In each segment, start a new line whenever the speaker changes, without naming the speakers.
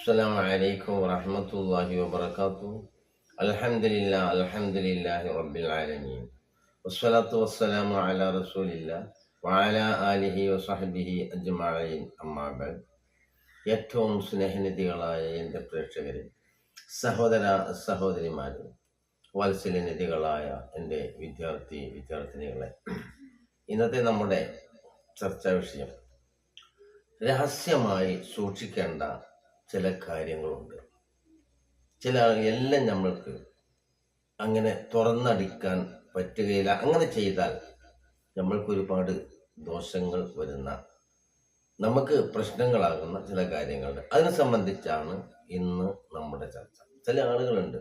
السلام عليكم ورحمة الله وبركاته الحمد لله الحمد لله رب العالمين والصلاة والسلام على رسول الله وعلى آله وصحبه أجمعين أما بعد ഏറ്റവും സ്നേഹനിധികളായ എൻ്റെ പ്രേക്ഷകരെ സഹോദര സഹോദരിമാരെ വാത്സല്യനിധികളായ എൻ്റെ വിദ്യാർത്ഥി വിദ്യാർത്ഥിനികളെ ഇന്നത്തെ നമ്മുടെ ചർച്ചാ വിഷയം രഹസ്യമായി സൂക്ഷിക്കേണ്ട ചില കാര്യങ്ങളുണ്ട്. ചില എല്ലാം നമ്മൾക്ക് അങ്ങനെ തുറന്നടിക്കാൻ പറ്റുകയില്ല. അങ്ങനെ ചെയ്താൽ നമ്മൾക്ക് ഒരുപാട് ദോഷങ്ങൾ വരുന്ന നമുക്ക് പ്രശ്നങ്ങളാകുന്ന ചില കാര്യങ്ങളുണ്ട്. അതിനെ സംബന്ധിച്ചാണ് ഇന്ന് നമ്മുടെ ചർച്ച. ചില ആളുകളുണ്ട്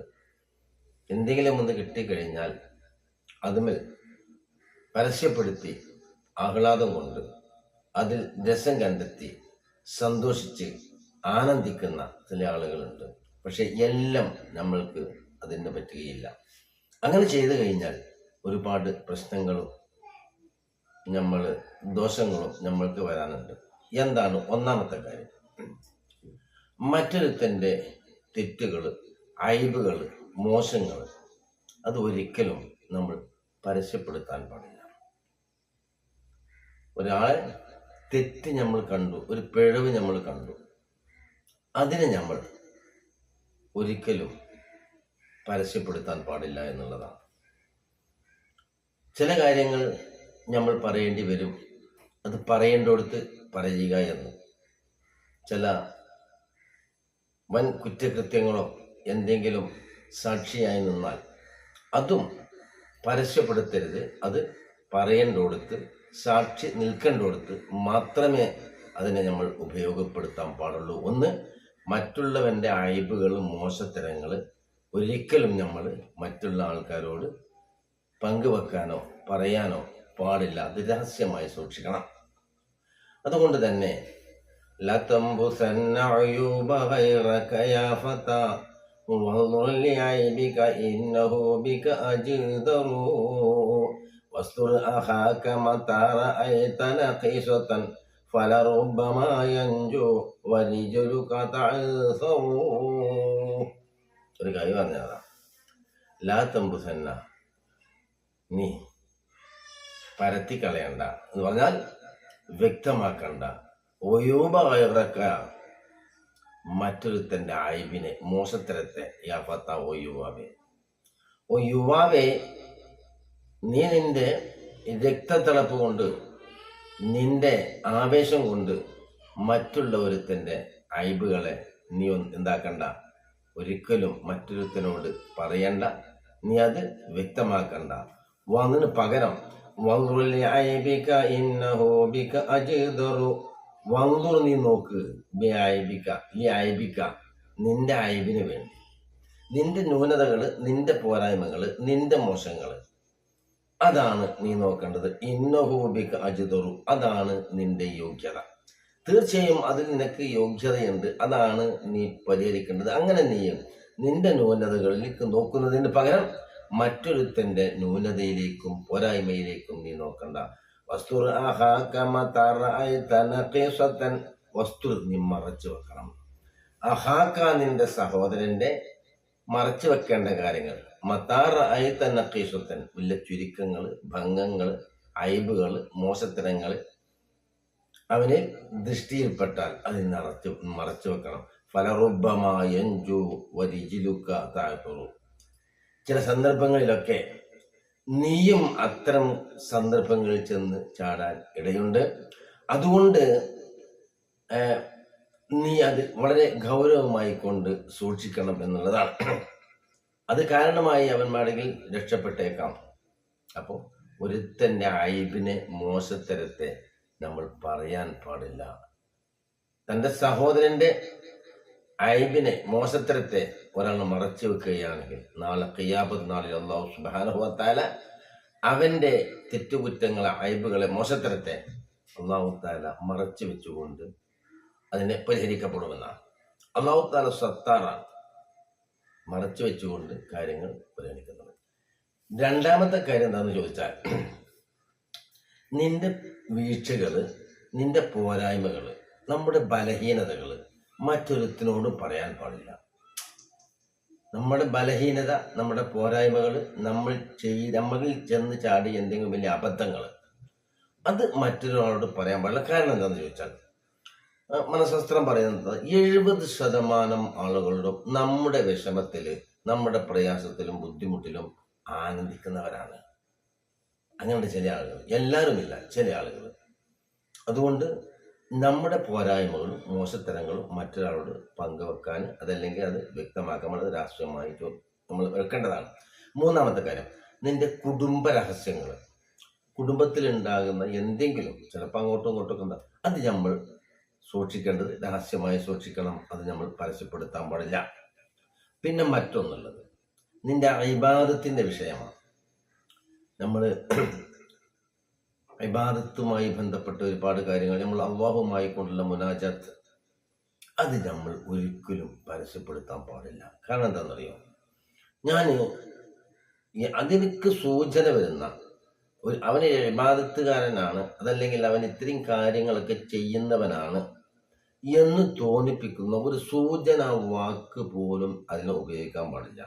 എന്തെങ്കിലും ഒന്ന് കിട്ടിക്കഴിഞ്ഞാൽ അതുമേൽ പരസ്യപ്പെടുത്തി ആഹ്ലാദം കൊണ്ട് അതിൽ രസം കണ്ടെത്തി സന്തോഷിച്ച് ആനന്ദിക്കുന്ന ചില ആളുകളുണ്ട്. പക്ഷെ എല്ലാം നമ്മൾക്ക് അതിന് പറ്റുകയില്ല. അങ്ങനെ ചെയ്തു കഴിഞ്ഞാൽ ഒരുപാട് പ്രശ്നങ്ങളും നമ്മൾ ദോഷങ്ങളും നമ്മൾക്ക് വരാനുണ്ട്. എന്താണ് ഒന്നാമത്തെ കാര്യം? മറ്റൊരുത്തന്റെ തെറ്റുകൾ അയവുകൾ മോശങ്ങൾ അത് ഒരിക്കലും നമ്മൾ പരസ്യപ്പെടുത്താൻ പാടില്ല. ഒരാളെ തെറ്റ് നമ്മൾ കണ്ടു ഒരു പിഴവ് നമ്മൾ കണ്ടു അതിനെ നമ്മൾ ഒരിക്കലും പരസ്യപ്പെടുത്താൻ പാടില്ല എന്നുള്ളതാണ്. ചില കാര്യങ്ങൾ നമ്മൾ പറയേണ്ടി വരും. അത് പറയേണ്ടടുത്ത് പറയുക എന്ന്. ചില വൻ കുറ്റകൃത്യങ്ങളോ എന്തെങ്കിലും സാക്ഷിയായി നിന്നാൽ അതും പരസ്യപ്പെടുത്തരുത്. അത് പറയേണ്ടടുത്ത് സാക്ഷി നിൽക്കേണ്ടടുത്ത് മാത്രമേ അതിനെ നമ്മൾ ഉപയോഗപ്പെടുത്താൻ പാടുള്ളൂ. ഒന്ന് മറ്റുള്ളവന്റെ അയബുകൾ മോശത്തരങ്ങൾ ഒരിക്കലും നമ്മൾ മറ്റുള്ള ആൾക്കാരോട് പങ്കുവെക്കാനോ പറയാനോ പാടില്ല. അത് രഹസ്യമായി സൂക്ഷിക്കണം. അതുകൊണ്ട് തന്നെ വസ്തു عيوب غيرك يا فتى وانظر لعيبك إنه بك أجدر واستر أخاك متى رأيت نقيصة فلربما ينجو ورجلك تعثر ഒരു കാര്യം പറഞ്ഞതാ ലാ തമ്പുസന്ന നീ പരത്തിക്കളയണ്ട എന്ന് പറഞ്ഞാൽ വ്യക്തമാക്കണ്ട ഒയൂബ കയറക്ക മറ്റൊരുത്തൻ്റെ അയവിനെ മോശത്തരത്തെ യാഫത്ത ഓ യുവാവേ ഓ യുവാവേ നീ നിന്റെ രക്തത്തിളപ്പ് കൊണ്ട് നിന്റെ ആവേശം കൊണ്ട് മറ്റുള്ള ഒരുത്തന്റെ അയബുകളെ നീ എന്താക്കണ്ട. ഒരിക്കലും മറ്റൊരുത്തനോട് പറയണ്ട. നീ അത് വ്യക്തമാക്കണ്ട. വന്നിന് പകരം നീ നോക്ക് ഈ അയബിക്ക നിന്റെ അയബിന് വേണ്ടി. നിന്റെ ന്യൂനതകൾ നിന്റെ പോരായ്മകൾ നിന്റെ മോശങ്ങൾ അതാണ് നീ നോക്കേണ്ടത്. ഇന്നഹോബിക് അജിതറു അതാണ് നിന്റെ യോഗ്യത. തീർച്ചയായും അതിൽ നിനക്ക് യോഗ്യതയുണ്ട്. അതാണ് നീ പരിഹരിക്കേണ്ടത്. അങ്ങനെ നീ നിന്റെ ന്യൂനതകളിലേക്ക് നോക്കുന്നതിന് പകരം മറ്റൊരുത്തന്റെ ന്യൂനതയിലേക്കും പോരായ്മയിലേക്കും നീ നോക്കണ്ട. വസ്തു വസ്തു നീ മറച്ചു വെക്കണം. അഹാക്ക നിന്റെ സഹോദരന്റെ മറച്ചു വെക്കേണ്ട കാര്യങ്ങൾ. മത്താറ അയത്ത നക്കീസത്തൻ വലിയ ചുരുക്കങ്ങൾ ഭംഗങ്ങൾ അയബുകൾ മോശത്തരങ്ങൾ അവന് ദൃഷ്ടിയിൽപ്പെട്ടാൽ അത് നിറച്ചു മറച്ചു വെക്കണം. ഫലറുബമായു ചില സന്ദർഭങ്ങളിലൊക്കെ നീയും അത്തരം സന്ദർഭങ്ങളിൽ ചെന്ന് ചാടാൻ ഇടയുണ്ട്. അതുകൊണ്ട് നീ അത് വളരെ ഗൗരവമായി കൊണ്ട് സൂക്ഷിക്കണം എന്നുള്ളതാണ്. അത് കാരണമായി അവൻ വേണമെങ്കിൽ രക്ഷപ്പെട്ടേക്കാം. അപ്പോൾ ഒരുത്തന്റെ അയബിനെ മോശത്തരത്തെ നമ്മൾ പറയാൻ പാടില്ല. തന്റെ സഹോദരന്റെ അയബിനെ മോശത്തരത്തെ ഒരാൾ മറച്ചു വെക്കുകയാണെങ്കിൽ നാളെ കയ്യാപത് നാളിൽ അള്ളാഹു സുബാനുഭവത്താല അവന്റെ തെറ്റുകുറ്റങ്ങളെ അയബുകളെ മോശത്തരത്തെ അള്ളാഹു താല മറച്ചു വെച്ചുകൊണ്ട് അതിനെ പരിഹരിക്കപ്പെടുമെന്നാണ്. അള്ളാഹുത്താല സത്താറാണ്. മറച്ചു വെച്ചുകൊണ്ട് കാര്യങ്ങൾ പരിഗണിക്കുന്നത് രണ്ടാമത്തെ കാര്യം എന്താണെന്ന് ചോദിച്ചാൽ നിന്റെ വീഴ്ചകൾ നിന്റെ പോരായ്മകൾ നമ്മുടെ ബലഹീനതകൾ മറ്റൊരുത്തിനോടും പറയാൻ പാടില്ല. നമ്മുടെ ബലഹീനത നമ്മുടെ പോരായ്മകൾ നമ്മൾ ചെയ് നമ്മളിൽ ചെന്ന് ചാടി എന്തെങ്കിലും വലിയ അബദ്ധങ്ങൾ അത് മറ്റൊരാളോട് പറയാൻ പാടില്ല. കാരണം എന്താണെന്ന് ചോദിച്ചാൽ മനഃശാസ്ത്രം പറയുന്നത് എഴുപത് ശതമാനം ആളുകളും നമ്മുടെ വിഷമത്തിൽ നമ്മുടെ പ്രയാസത്തിലും ബുദ്ധിമുട്ടിലും ആനന്ദിക്കുന്നവരാണ്. അങ്ങനെയുള്ള ചില ആളുകൾ. എല്ലാവരുമില്ല ചില ആളുകൾ. അതുകൊണ്ട് നമ്മുടെ പോരായ്മകളും മോശത്തരങ്ങളും മറ്റൊരാളോട് പങ്കുവെക്കാൻ അതല്ലെങ്കിൽ അത് വ്യക്തമാക്കാൻ അത് രാഷ്ട്രീയമായിട്ട് നമ്മൾ വെക്കേണ്ടതാണ്. മൂന്നാമത്തെ കാര്യം നിന്റെ കുടുംബ രഹസ്യങ്ങൾ കുടുംബത്തിലുണ്ടാകുന്ന എന്തെങ്കിലും ചിലപ്പോൾ അങ്ങോട്ടും ഇങ്ങോട്ടും ഒക്കെ അത് നമ്മൾ സൂക്ഷിക്കേണ്ടത് രഹസ്യമായി സൂക്ഷിക്കണം അത് നമ്മൾ പരസ്യപ്പെടുത്താൻ പാടില്ല. പിന്നെ മറ്റൊന്നുള്ളത് നിന്റെ അഭിബാധത്തിന്റെ വിഷയമാണ്. നമ്മൾ അഭിബാധത്തുമായി ബന്ധപ്പെട്ട ഒരുപാട് കാര്യങ്ങൾ നമ്മൾ അള്ളാഹുമായി കൊണ്ടുള്ള മുനാജാത്ത് അത് നമ്മൾ ഒരിക്കലും പരസ്യപ്പെടുത്താൻ പാടില്ല. കാരണം എന്താണെന്നറിയോ? ഞാൻ അതിനക്ക് സൂചന വരുന്ന അവന് ഇബാദത്തുകാരനാണ്. അതല്ലെങ്കിൽ അവൻ ഇത്രയും കാര്യങ്ങളൊക്കെ ചെയ്യുന്നവനാണ് എന്ന് തോന്നിപ്പിക്കുന്ന ഒരു സൂചന വാക്ക് പോലും അതിനെ ഉപയോഗിക്കാൻ പാടില്ല.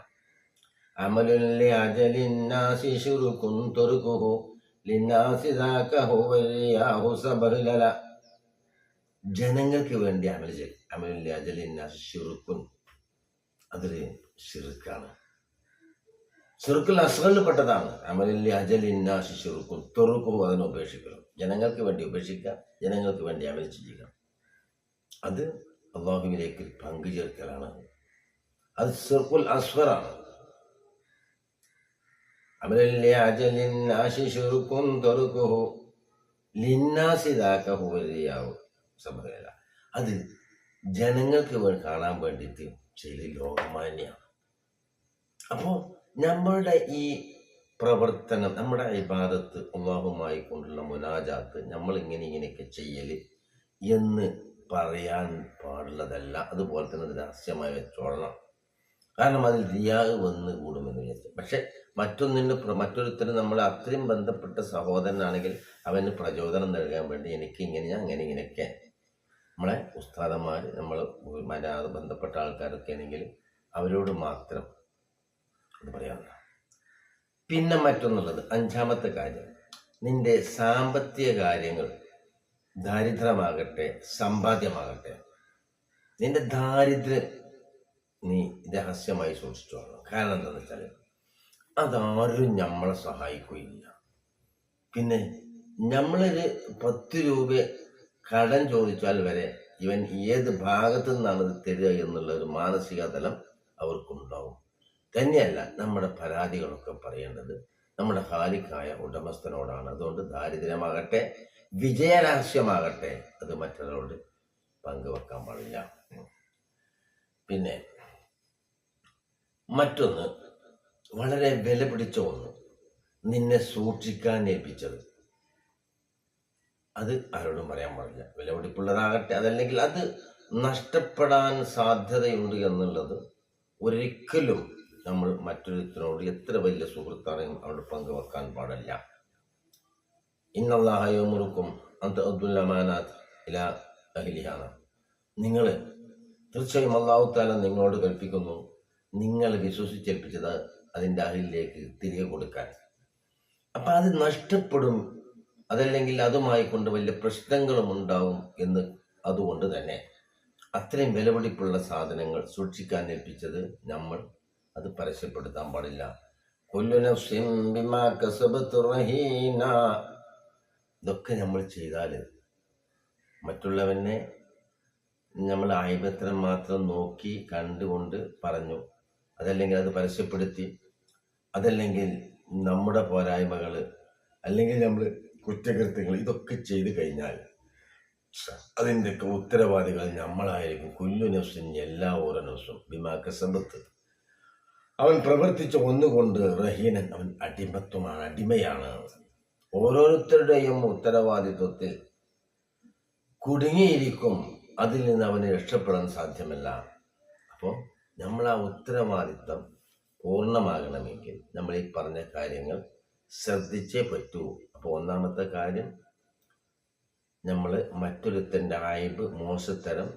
അമലുല്ലി അജലിന്നാസി ശുറുക്കുൻ തുറുക്കുഹു. ജനങ്ങൾക്ക് വേണ്ടി അമൽ അമലുല്ലി അജലിന്നാസി ശുറുക്കുൻ അതൊരു ഷിറുക്കാണ് ഷിറുക്കുൽ പെട്ടതാണ് അമലില്ല അജലിന്നാശി ഷുറുക്കും തുറക്കും അതിനെ ഉപേക്ഷിക്കണം. ജനങ്ങൾക്ക് വേണ്ടി ഉപേക്ഷിക്കുക ജനങ്ങൾക്ക് വേണ്ടി അമൽ ചെയ്യുക അത് അള്ളാഹുവിലേക്ക് പങ്കു ചേർക്കലാണ് അത് ഷിർക്കുൽ അസ്വറാണ്. അമലല്ലേ അജലിൻ ഷുറുക്കും തൊറുക്കുഹു. വലിയാവും. സമ്മതമല്ല അത് ജനങ്ങൾക്ക് കാണാൻ വേണ്ടിയിട്ട് ചെയ്ത് ലോകമാന്യാണ് അപ്പോൾ നമ്മളുടെ ഈ പ്രവർത്തനം നമ്മുടെ ഇബാദത്ത് അള്ളാഹുമായി കൊണ്ടുള്ള മുനാജാത്ത് നമ്മൾ ഇങ്ങനെ ഇങ്ങനെയൊക്കെ ചെയ്യൽ എന്ന് പറയാൻ പാടുള്ളതല്ല. അതുപോലെ തന്നെ അത് രഹസ്യമായി വെച്ചോളണം. കാരണം അതിൽ റിയാഗ് വന്ന് കൂടുമെന്ന് വിചാരിച്ചു. പക്ഷെ മറ്റൊന്നിന് മറ്റൊരുത്തരും നമ്മൾ അത്രയും ബന്ധപ്പെട്ട സഹോദരനാണെങ്കിൽ അവന് പ്രചോദനം നൽകാൻ വേണ്ടി എനിക്ക് ഇങ്ങനെ ഞാൻ അങ്ങനെ ഇങ്ങനെയൊക്കെ. നമ്മളെ ഉസ്താദന്മാർ നമ്മൾ ബന്ധപ്പെട്ട ആൾക്കാരൊക്കെ ആണെങ്കിൽ അവരോട് മാത്രം പറയാവുന്ന. പിന്നെ മറ്റൊന്നുള്ളത് അഞ്ചാമത്തെ കാര്യം. നിന്റെ സാമ്പത്തിക കാര്യങ്ങൾ ദാരിദ്ര്യമാകട്ടെ സമ്പാദ്യമാകട്ടെ നിന്റെ ദാരിദ്ര്യം നീ രഹസ്യമായി സൂക്ഷിച്ചോളണം കാരണം എന്താണെന്ന് വെച്ചാൽ അതാരും നമ്മളെ സഹായിക്കുകയില്ല. പിന്നെ നമ്മളൊരു പത്ത് രൂപ കടം ചോദിച്ചാൽ വരെ ഇവൻ ഏത് ഭാഗത്തു നിന്നാണ് തരിക എന്നുള്ള ഒരു മാനസിക തലം അവർക്കുണ്ടാവും. തന്നെയല്ല നമ്മുടെ പരാതികളൊക്കെ പറയേണ്ടത്. നമ്മുടെ ഹാലിക്കായ ഉടമസ്ഥനോടാണ്. അതുകൊണ്ട് ദാരിദ്ര്യമാകട്ടെ വിജയരഹസ്യമാകട്ടെ അത് മറ്റൊരാളോട് പങ്കുവെക്കാൻ പാടില്ല. പിന്നെ മറ്റൊന്ന് വളരെ വില പിടിച്ച ഒന്ന് നിന്നെ സൂക്ഷിക്കാൻ ഏൽപ്പിച്ചത്. അത് ആരോടും പറയാൻ പാടില്ല. വിലപിടിപ്പുള്ളതാകട്ടെ അതല്ലെങ്കിൽ അത് നഷ്ടപ്പെടാൻ സാധ്യതയുണ്ട് എന്നുള്ളത് ഒരിക്കലും നമ്മൾ മറ്റൊരുത്തിനോട് എത്ര വലിയ സുഹൃത്താണെങ്കിലും അവിടെ പങ്കുവെക്കാൻ പാടില്ല. ഇന്നല്ലാഹയോമുറുക്കും അന്ത അബ്ദുല്ലമാനാഥ് ഇല അഹിലിയാണ് നിങ്ങൾ തീർച്ചയായും അള്ളാഹു താല നിങ്ങളോട് കൽപ്പിക്കുന്നു നിങ്ങൾ വിശ്വസിച്ചേൽപ്പിച്ചത് അതിന്റെ അഹിലിലേക്ക് തിരികെ കൊടുക്കാൻ. അപ്പം അത് നഷ്ടപ്പെടും. അതല്ലെങ്കിൽ അതുമായി കൊണ്ട് വലിയ പ്രശ്നങ്ങളും ഉണ്ടാവും എന്ന് അതുകൊണ്ട് തന്നെ. അത്രയും വിലപിടിപ്പുള്ള സാധനങ്ങൾ സൂക്ഷിക്കാൻ ഏൽപ്പിച്ചത് നമ്മൾ അത് പരസ്യപ്പെടുത്താൻ പാടില്ല. ഇതൊക്കെ നമ്മൾ ചെയ്താൽ മറ്റുള്ളവനെ നമ്മൾ ആയിബത്തിനെ മാത്രം നോക്കി കണ്ടുകൊണ്ട് പറഞ്ഞു. അതല്ലെങ്കിൽ അത് പരസ്യപ്പെടുത്തി. അതല്ലെങ്കിൽ നമ്മുടെ പോരായ്മകൾ അല്ലെങ്കിൽ നമ്മൾ കുറ്റകൃത്യങ്ങൾ ഇതൊക്കെ ചെയ്തു കഴിഞ്ഞാൽ അതിന്റെയൊക്കെ ഉത്തരവാദികൾ നമ്മളായിരിക്കും. കുല്ലു നഫ്സിൻ എല്ലാ ഓരോ നഫ്സും. ബിമാക്ക സമ്പത്ത് അവൻ പ്രവർത്തിച്ച ഒന്നുകൊണ്ട് റഹീനൻ അവൻ അടിമത്വമാണ് അടിമയാണ്. ഓരോരുത്തരുടെയും ഉത്തരവാദിത്വത്തിൽ കുടുങ്ങിയിരിക്കും അതിൽ നിന്ന് അവന് രക്ഷപ്പെടാൻ സാധ്യമല്ല. അപ്പോൾ നമ്മൾ ആ ഉത്തരവാദിത്വം പൂർണമാകണമെങ്കിൽ നമ്മൾ ഈ പറഞ്ഞ കാര്യങ്ങൾ ശ്രദ്ധിച്ചേ പറ്റൂ. അപ്പോൾ ഒന്നാമത്തെ കാര്യം നമ്മൾ മറ്റൊരുത്തന്റെ ആയിബ് മോശത്തരം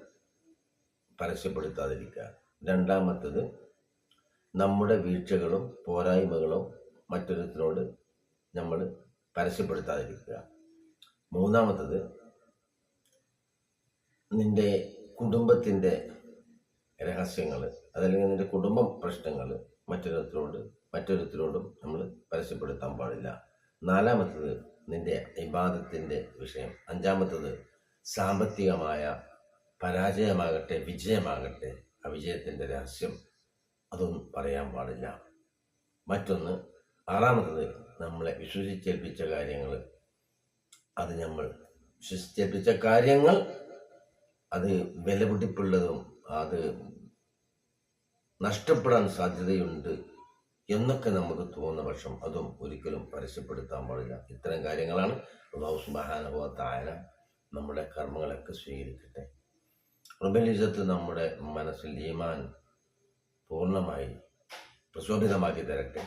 പരസ്യപ്പെടുത്താതിരിക്കുക. രണ്ടാമത്തത് നമ്മുടെ വീഴ്ചകളും പോരായ്മകളും മറ്റൊരുത്തിനോട് നമ്മൾ പരസ്യപ്പെടുത്താതിരിക്കുക. മൂന്നാമത്തത് നിന്റെ കുടുംബത്തിന്റെ രഹസ്യങ്ങൾ അതല്ലെങ്കിൽ നിന്റെ കുടുംബ പ്രശ്നങ്ങൾ മറ്റൊരുത്തിനോട് മറ്റൊരുത്തിനോടും നമ്മൾ പരസ്യപ്പെടുത്താൻ പാടില്ല. നാലാമത്തത് നിന്റെ ഇബാദത്തിന്റെ വിഷയം. അഞ്ചാമത്തത് സാമ്പത്തികമായ പരാജയമാകട്ടെ വിജയമാകട്ടെ ആ വിജയത്തിന്റെ രഹസ്യം. അതൊന്നും പറയാൻ പാടില്ല. മറ്റൊന്ന് ആറാമത്തത് നമ്മളെ വിശ്വസിച്ചേൽപ്പിച്ച കാര്യങ്ങൾ. അത് നമ്മൾ വിശ്വസിച്ചേൽപ്പിച്ച കാര്യങ്ങൾ അത് വിലപിടിപ്പുള്ളതും അത് നഷ്ടപ്പെടാൻ സാധ്യതയുണ്ട് എന്നൊക്കെ നമുക്ക് തോന്നുന്ന പക്ഷം അതും ഒരിക്കലും പരസ്യപ്പെടുത്താൻ പാടില്ല. ഇത്തരം കാര്യങ്ങളാണ് അള്ളാഹു സുബ്ഹാനഹു താര നമ്മുടെ കർമ്മങ്ങളൊക്കെ സ്വീകരിക്കട്ടെ. റബലിസത്ത് നമ്മുടെ മനസ്സിൽ ഈമാൻ പൂർണമായി പ്രശോഭിതമാക്കി തരട്ടെ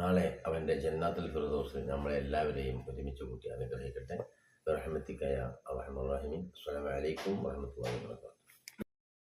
നാളെ അവന്റെ ജന്നാത്തുൽ ഫിറദോസ് നമ്മളെ എല്ലാവരെയും ഒരുമിച്ച് കൂട്ടി അനുഗ്രഹിക്കട്ടെ. റഹ്മത്തിക്കയ അറഹമുറാഹിമീൻ അസ്സലാമു അലൈക്കും വറഹ്മത്തുള്ളാഹി വബറകാതുഹു.